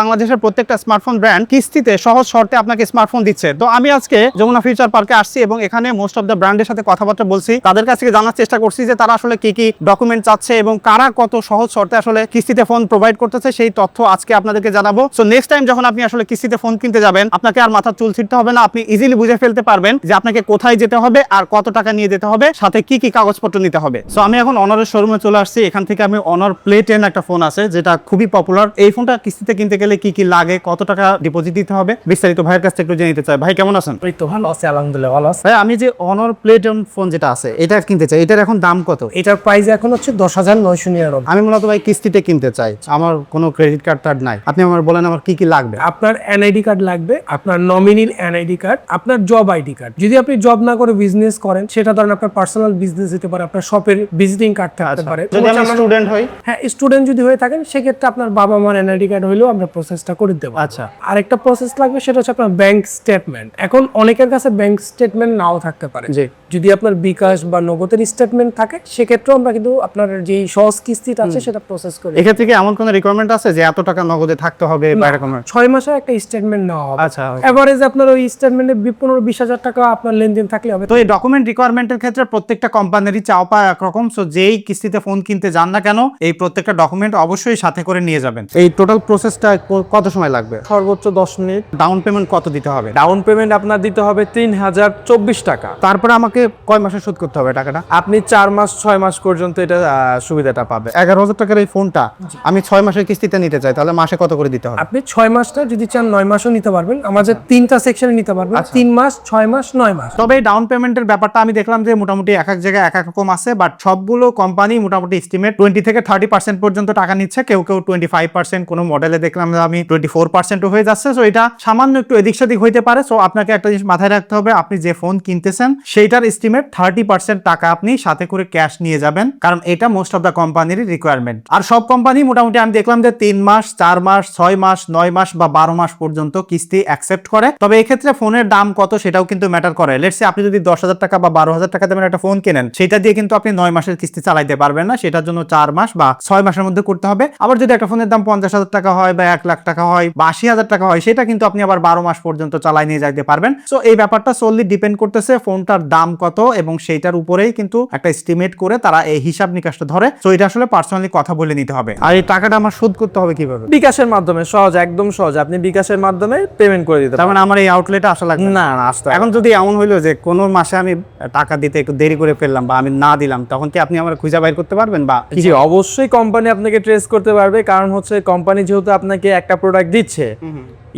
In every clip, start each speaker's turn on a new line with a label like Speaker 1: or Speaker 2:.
Speaker 1: বাংলাদেশের প্রত্যেকটা smartphone brand কিস্তিতে সহজ শর্তে আপনাকে স্মার্টফোন দিচ্ছে। তো আমি আজকে যমুনা ফিউচার পার্কে আসছি এবং এখানে মোস্ট অফ দ্য ব্র্যান্ডের সাথে কথাবার্তা বলছি। তাদের কাছ থেকে জানার চেষ্টা করছি যে তারা আসলে কি কি ডকুমেন্ট চাচ্ছে এবং কারা কত সহজ শর্তে আসলে কিস্তিতে ফোন প্রোভাইড করতেছে, সেই তথ্য আজকে আপনাদেরকে জানাব। সো নেক্সট টাইম যখন আপনি আসলে কিস্তিতে ফোন কিনতে যাবেন, আপনাকে আর মাথা চুল ছিটতে হবে না। আপনি ইজিলি বুঝে ফেলতে পারবেন যে আপনাকে কোথায় যেতে হবে আর কত টাকা নিয়ে যেতে হবে, সাথে কি কি কাগজপত্র নিতে হবে। সো আমি এখন অনারের শোরুমে চলে আসছি। এখান থেকে আমি অনার প্লে টেন একটা ফোন আছে, যেটা খুবই পপুলার এই ফোনটা কিস্তিতে কিনতে গেলে কি কি লাগে কত টাকা ডিপোজিট দিতে হবে বিস্তারিত ভাইয়ের কাছ থেকে একটু জেনে নিতে চাই। ভাই কেমন আছেন?
Speaker 2: এই তো ভালো আছে আলহামদুলিল্লাহ ভালো আছে।
Speaker 1: ভাই আমি যে অনর প্লে টেন ফোন যেটা আছে এটা কিনতে চাই এটার এখন দাম কত?
Speaker 2: এটার প্রাইস এখন হচ্ছে দশ হাজার নয়শো নিরানব্বই।
Speaker 1: আমি মূলত ভাই কিস্তিতে কিনতে চাই আমার কোনো ক্রেডিট কার্ড টার্ড নাই। আপনি আমার বলেন আমার কি কি লাগবে?
Speaker 2: আপনার এনআইডি কার্ড লাগবে আপনার নমিনির এনআইডি কার্ড আপনার জব আইডি কার্ড যদি আপনি জব না করে বিজনেস করেন সেটা ধরেন আপনার পার্সোনাল বিজনেস হতে পারে আপনার শপের ভিজিটিং কার্ড থাকতে পারে।
Speaker 1: যদি স্টুডেন্ট হই?
Speaker 2: হ্যাঁ স্টুডেন্ট যদি হয়ে থাকেন সেক্ষেত্রে আপনার বাবা মার এনআইডি কার্ড হলেও আমরা প্রসেসটা করে দেবো
Speaker 1: আচ্ছা।
Speaker 2: আরেকটা প্রসেস লাগবে সেটা হচ্ছে আপনার ব্যাংক স্টেটমেন্ট এখন অনেকের কাছে ব্যাংক স্টেটমেন্ট নাও থাকতে পারে।
Speaker 1: জি।
Speaker 2: যদি আপনার বিকাশ বা নগদের স্টেটমেন্ট থাকে সেক্ষেত্রেও আমরা কিন্তু আপনার যে সহজ কিস্তিটা আছে সেটা প্রসেস করি
Speaker 1: এক্ষেত্রে কি এমন কোনো রিকোয়ারমেন্ট আছে যে এত টাকা নগদে থাকতে হবে বা এরকম
Speaker 2: ছয় মাসের একটা স্টেটমেন্ট নেওয়া হবে।
Speaker 1: আচ্ছা
Speaker 2: এভারেজ আপনার ওই স্টেটমেন্টে পনেরো বিশ হাজার টাকা আপনার লেনদেন থাকলে হবে।
Speaker 1: তো এই ডকুমেন্ট রিকোয়ারমেন্টের ক্ষেত্রে প্রত্যেকটা কোম্পানিরই চাও পায় একরকম সো যেই কিস্তিতে ফোন কিনতে যান না কেন এই প্রত্যেকটা ডকুমেন্ট অবশ্যই সাথে করে নিয়ে যাবেন। এই টোটাল প্রসেসটা কত সময় লাগবে?
Speaker 3: সর্বোচ্চ দশ মিনিট।
Speaker 1: ডাউন পেমেন্ট কত দিতে হবে?
Speaker 3: ডাউন পেমেন্ট আপনার দিতে হবে তিন হাজার চব্বিশ টাকা।
Speaker 1: তারপরে আমাকে কয় মাসে শোধ করতে হবে টাকাটা?
Speaker 3: আপনি চার মাস ছয় মাস পর্যন্ত এটা সুবিধাটা পাবে
Speaker 1: এগারো হাজার টাকার এই ফোনটা আমি ছয় মাসের কিস্তিতে নিতে চাই তাহলে মাসে কত করে দিতে হবে?
Speaker 2: আপনি ছয় মাসটা যদি চান নয় মাসও নিতে পারবেন। আমাদের তিনটা সেকশনে নিতে পারবেন তিন মাস ছয় মাস নয় মাস।
Speaker 1: তবে ডাউন পেমেন্টের ব্যাপারটা আমি দেখলাম যে মোটামুটি এক এক জায়গায় এক এক রকম আছে বাট সবগুলো কোম্পানি মোটামুটি এস্টিমেট টোয়েন্টি থেকে থার্টি পার্সেন্ট পর্যন্ত টাকা নিচ্ছে কেউ কেউ টোয়েন্টি ফাইভ পার্সেন্ট কোনো মডেলে দেখলাম আমি টোয়েন্টি ফোর পার্সেন্টও হয়ে যাচ্ছে সো এটা সামান্য একটু এদিক সেদিক হইতে পারে সো আপনাকে একটা জিনিস মাথায় রাখতে হবে, আপনি যে ফোন কিনতেছেন, সেইটার এস্টিমেট থার্টি পার্সেন্ট টাকা আপনি সাথে করে ক্যাশ নিয়ে যাবেন, কারণ এটা মোস্ট অফ দ্য কোম্পানির রিকোয়ারমেন্ট আর সব কোম্পানি মোটামুটি আমি দেখলাম যে তিন মাস, চার মাস, ছয় মাস, নয় মাস বা বারো মাস পর্যন্ত কিস্তি অ্যাকসেপ্ট করে, তবে এক্ষেত্রে ফোনের দাম কত সেটাও কিন্তু ম্যাটার করে। লেটসে আপনি যদি দশ হাজার টাকা বা বারো হাজার টাকা দেবেন একটা ফোন কেনেন, সেটা দিয়ে কিন্তু আপনি নয় মাসের কিস্তি চালাইতে পারবেন না, সেটার জন্য চার মাস বা ছয় মাসের মধ্যে করতে হবে। আবার যদি একটা ফোনের দাম পঞ্চাশ হাজার টাকা হয় বা এক লাখ টাকা হয় বা আশি হাজার টাকা হয় সেটা কিন্তু আপনি আবার বারো মাস পর্যন্ত চালাই নিয়ে যাইতে পারবেন। সো এই ব্যাপারটা সোললি ডিপেন্ড করতেছে ফোনটার দাম কত এবং সেইটার উপরেই কিন্তু একটা এস্টিমেট করে তারা এই হিসাব নিকাশটা ধরে। সো এটা আসলে পার্সোনালি কথা বলে নিতে হবে। আর এই টাকাটা আমার শোধ করতে হবে কীভাবে?
Speaker 3: বিকাশের মাধ্যমে সহজ একদম সহজ। আপনি বিকাশের মাধ্যমে পেমেন্ট করে দিতে
Speaker 1: তার মানে আমার এই আউটলেটে আসা লাগবে?
Speaker 3: না না আসতে
Speaker 1: এখন যদি এমন হইল যে কোনো মাসে আমি টাকা দিতে একটু দেরি করে ফেললাম বা আমি না দিলাম তখন কি আপনি আমার খুঁজে বাইর করতে পারবেন বা
Speaker 3: জি অবশ্যই কোম্পানি আপনাকে ট্রেস করতে পারবে। কারণ হচ্ছে কোম্পানি যেহেতু আপনাকে একটা প্রোডাক্ট দিচ্ছে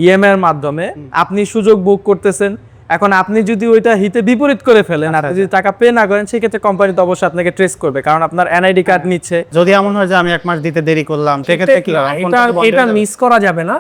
Speaker 3: ইএমআই এর মাধ্যমে আপনি সুযোগ বুক করতেছেন। এখন আপনি যদি ওইটা হিতে বিপরীত করে ফেলেন
Speaker 1: আচ্ছা,
Speaker 3: আপনি যদি টাকা পে না করেন সেক্ষেত্রে কোম্পানি তো অবশ্যই আপনাকে ট্রেস করবে কারণ আপনার এনআইডি কার্ড নিচ্ছে।
Speaker 1: যদি এমন হয় যে আমি এক মাস দিতে দেরি করলাম সেক্ষেত্রে কি
Speaker 2: এটা এটা মিস করা যাবে না।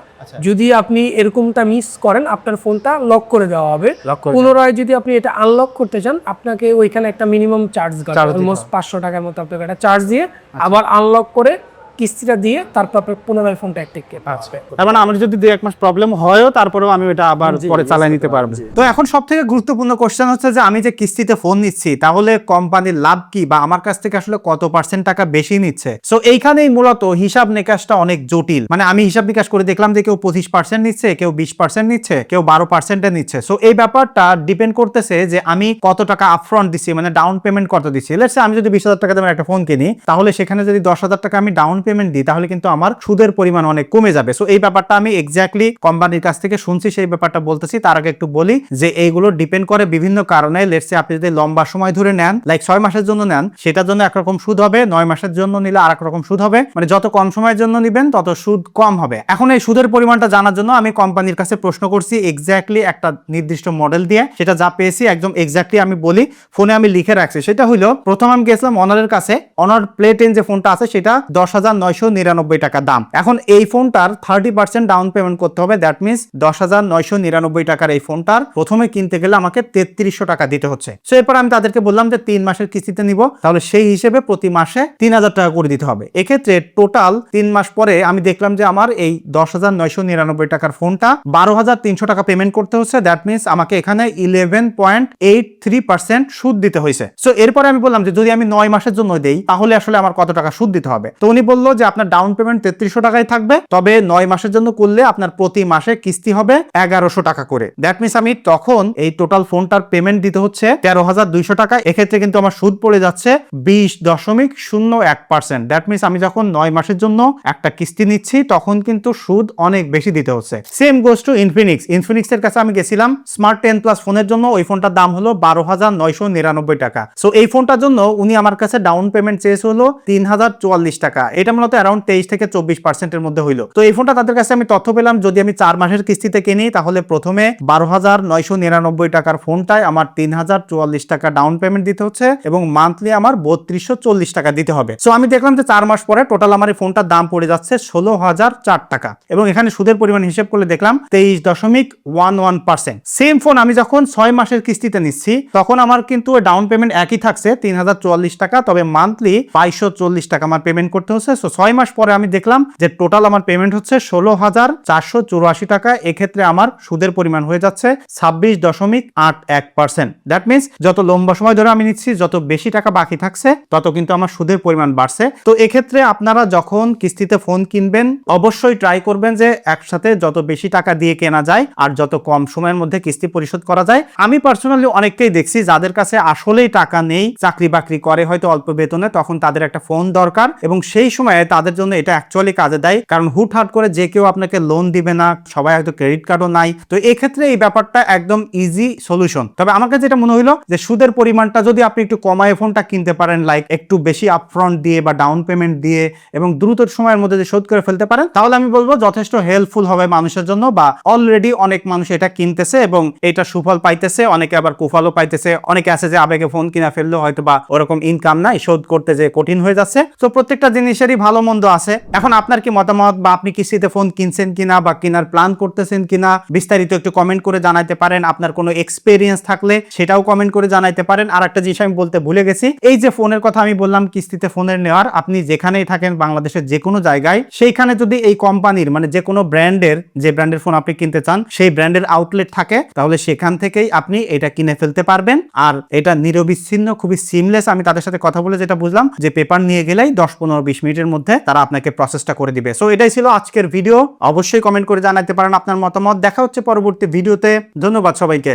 Speaker 2: যদি আপনি এরকমটা মিস করেন আপনার ফোনটা লক করে দেওয়া হবে। পুনরায় যদি আপনি এটা আনলক করতে চান আপনাকে ওইখানে একটা মিনিমাম চার্জ অলমোস্ট পাঁচশো টাকার মতো আপনাকে একটা চার্জ দিয়ে আবার আনলক করে কিস্তিটা দিয়ে তারপর আপনার পুনরায় ফোনটা অ্যাক্টিভ আসবে
Speaker 1: তার মানে আমার যদি দুই এক মাস প্রবলেম হয়ও তারপরেও আমি এটা আবার পরে চালাই নিতে পারব। তো এখন সব থেকে গুরুত্বপূর্ণ কোশ্চেন হচ্ছে যে আমি যে কিস্তিতে ফোন নিচ্ছি তাহলে কোম্পানির লাভ কি বা আমার কাছ থেকে আসলে কত পার্সেন্ট টাকা বেশি নিচ্ছে? সো এইখানেই মূলত হিসাব নিকাশটা অনেক জটিল। মানে আমি হিসাব নিকাশ করে দেখলাম যে কেউ পঁচিশ পার্সেন্ট নিচ্ছে কেউ বিশ পার্সেন্ট নিচ্ছে কেউ বারো পার্সেন্টে নিচ্ছে। সো এই ব্যাপারটা ডিপেন্ড করতেছে যে আমি কত টাকা আপফ্রন্ট দিচ্ছি মানে ডাউন পেমেন্ট কত দিচ্ছি। লেটস আমি যদি বিশ হাজার টাকা দামের একটা ফোন কিনি তাহলে সেখানে যদি দশ হাজার টাকা আমি ডাউন পেমেন্ট দিই, তাহলে কিন্তু আমার সুদের পরিমাণ অনেক কমে যাবে। সো এই ব্যাপারটা আমি এক্স্যাক্টলি কোম্পানির কাছ থেকে শুনছি, সেই ব্যাপারটা বলতেছি। তার আগে একটু বলি যে, এইগুলো ডিপেন্ড করে বিভিন্ন কারণে লেটসে আপনি যদি লম্বা সময় ধরে নেন লাইক ছয় মাসের জন্য নেন, সেটার জন্য একরকম সুদ হবে, নয় মাসের জন্য নিলে আর রকম সুদ হবে। মানে যত কম সময়ের জন্য নিবেন, তত সুদ কম হবে। এখন এই সুদের পরিমাণটা জানার জন্য আমি কোম্পানির কাছে প্রশ্ন করছি এক্স্যাক্টলি একটা নির্দিষ্ট মডেল দিয়ে। সেটা যা পেয়েছি, একদম এক্স্যাক্টলি আমি বলি, ফোনে আমি লিখে রাখছি। সেটা হইল, প্রথম আমি গেছিলাম অনারের কাছে। অনার প্লে টেন যে ফোনটা আছে, সেটা দশ হাজার নয়শো নিরানব্বই টাকা দাম। এখন এই ফোনটার থার্টি পার্সেন্ট ডাউন পেমেন্ট করতে হবে। দ্যাট মিনস দশ হাজার নয়শো নিরানব্বই টাকার এই ফোনটার প্রথমে কিনতে গেলে আমাকে তেত্রিশশো টাকা দিতে হচ্ছে। সো এরপর আমি তাদেরকে বললাম যে তিন মাসের কিস্তিতে নিব। তাহলে সেই হিসেবে প্রতি মাসে তিন হাজার টাকা করে দিতে হবে। এক্ষেত্রে টোটাল তিন মাস পরে আমি দেখলাম যে আমার এই দশ হাজার নয়শো নিরানব্বই টাকার ফোনটা বারো হাজার তিনশো টাকা পেমেন্ট করতে হচ্ছে। দ্যাট মিনস আমাকে এখানে eleven point eight three percent সুদ দিতে হয়েছে। সো এরপরে আমি বললাম যে যদি আমি নয় মাসের জন্য দেই, তাহলে আসলে আমার কত টাকা সুদ দিতে হবে? তো উনি বলল বলল যে আপনার ডাউন পেমেন্ট তেত্রিশশো টাকায় থাকবে, তবে নয় মাসের জন্য করলে আপনার প্রতি মাসে কিস্তি হবে এগারোশো টাকা করে। দ্যাট মিনস আমি তখন এই টোটাল ফোনটার পেমেন্ট দিতে হচ্ছে তেরো হাজার দুইশো টাকা। এক্ষেত্রে কিন্তু আমার সুদ পড়ে যাচ্ছে বিশ দশমিক শূন্য এক পার্সেন্ট দ্যাট মিনস আমি যখন নয় মাসের জন্য একটা কিস্তি নিচ্ছি, তখন কিন্তু সুদ অনেক বেশি দিতে হচ্ছে। Same goes to Infinix Infinix এর কাছে আমি গেছিলাম স্মার্ট টেন প্লাস ফোনের জন্য। ওই ফোনটার দাম হলো বারো হাজার নয়শো নিরানব্বই টাকা। সো এই ফোনটার জন্য উনি আমার কাছে ডাউন পেমেন্ট চেয়েছে হলো তিন হাজার চুয়াল্লিশ টাকা। এটা মূলত অ্যারাউন্ড তেইশ থেকে চব্বিশ পার্সেন্টের মধ্যে হইল। তো এই ফোনটা তাদের কাছে আমি তথ্য পেলাম, যদি আমি চার মাসের কিস্তিতে কিনি, তাহলে প্রথমে বারো হাজার নয়শো নিরানব্বই টাকার ফোনটায় আমার তিন হাজার চুয়াল্লিশ টাকা ডাউন পেমেন্ট দিতে হচ্ছে এবং মান্থলি আমার বত্রিশশো চল্লিশ টাকা দিতে হবে। সো আমি দেখলাম যে চার মাস পরে টোটাল আমার এই ফোনটার দাম পড়ে যাচ্ছে ষোলো হাজার চার টাকা এবং এখানে সুদের পরিমাণ হিসেব করলে দেখলাম তেইশ দশমিক one one percent. Same phone আমি যখন ছয় মাসের কিস্তিতে নিচ্ছি, তখন আমার কিন্তু ডাউন পেমেন্ট একই থাকছে, তিন হাজার চুয়াল্লিশ টাকা, তবে মান্থলি বাইশশো চল্লিশ টাকা আমার পেমেন্ট করতে হচ্ছে। সো ছয় মাস পরে আমি দেখলাম যে টোটাল আমার পেমেন্ট হচ্ছে ষোলো হাজার চারশো চুরাশি টাকা। এক্ষেত্রে আমার সুদের পরিমাণ হয়ে যাচ্ছে ছাব্বিশ দশমিক আট এক পার্সেন্ট দ্যাট মিনস যত লম্বা সময় ধরে আমি নিচ্ছি, যত বেশি টাকা বাকি থাকছে, তত কিন্তু আমার সুদের পরিমাণ বাড়ছে। তো এক্ষেত্রে আপনারা যখন কিস্তিতে ফোন কিনবেন, অবশ্যই ট্রাই করবেন যে একসাথে যত বেশি টাকা দিয়ে কেনা যায় আর যত কম সময়ের মধ্যে কিস্তি পরিশোধ করা যায়। আমি পার্সোনালি অনেককেই দেখছি যাদের কাছে আসলেই টাকা নেই চাকরি বাকরি করে হয়তো অল্প বেতনে, তখন তাদের একটা ফোন দরকার এবং সেই সময়ে তাদের জন্য এটা অ্যাকচুয়ালি কাজে দেয়। কারণ হুটহাট করে যে কেউ আপনাকে লোন দিবে না, সবাই হয়তো ক্রেডিট কার্ডও নাই। তো এক্ষেত্রে এই ব্যাপারটা একদম ইজি সলিউশন তবে আমার কাছে যেটা মনে হইল যে সুদের পরিমাণটা যদি আপনি একটু কমায় ফোনটা কিনতে পারেন লাইক একটু বেশি আপফ্রন্ট দিয়ে বা ডাউন পেমেন্ট দিয়ে এবং দ্রুত সময়ের মধ্যে যে শোধ করে ফেলতে পারেন, তাহলে আমি বলব যথেষ্ট হেল্পফুল হবে মানুষের জন্য বা অলরেডি অনেক মানুষ এটা কিনতেছে এবং এটা সুফল পাইতেছে। অনেকে আবার কুফলও পাইতেছে। অনেকে আছে যে আবেগে ফোন কিনা ফেলল হয়তো বা ওরকম ইনকাম নাই, শোধ করতে যে কঠিন হয়ে যাচ্ছে। তো প্রত্যেকটা জিনিসেরই ভালো মন্দ আছে। এখন আপনার কি মতামত বা আপনি কিস্তিতে ফোন কিনছেন কিনা বা কেনার প্ল্যান করতেছেন কিনা, বিস্তারিত একটু কমেন্ট করে জানাইতে পারেন। আপনার কোনো এক্সপিরিয়েন্স থাকলে সেটাও কমেন্ট করে জানাইতে পারেন। আর একটা জিনিস আমি বলতে ভুলে গেছি, এই যে ফোনের কথা আমি বললাম, কিস্তিতে ফোনের নেওয়ার, আপনি যেখানেই থাকেন বাংলাদেশের যে কোনো জায়গায়, সেইখানে যদি এই কোম্পানির মানে যে কোনো ব্র্যান্ডের যে ব্র্যান্ডের ফোন আপনি কিনতে চান, সেই ব্র্যান্ডের আউটলেট থাকে, তাহলে সেখান থেকেই আপনি এটা কিনে ফেলতে পারবেন। আর এটা নিরবিচ্ছিন্ন, খুবই সিমলেস আমি তাদের সাথে কথা বলে যেটা বুঝলাম, যে পেপার নিয়ে গেলেই দশ, পনেরো, বিশ মিনিটের মধ্যে তারা আপনাকে প্রসেসটা করে দিবে। সো এটাই ছিল আজকের ভিডিও অবশ্যই কমেন্ট করে জানাতে পারেন আপনার মতামত। দেখা হচ্ছে পরবর্তী ভিডিওতে ধন্যবাদ সবাইকে।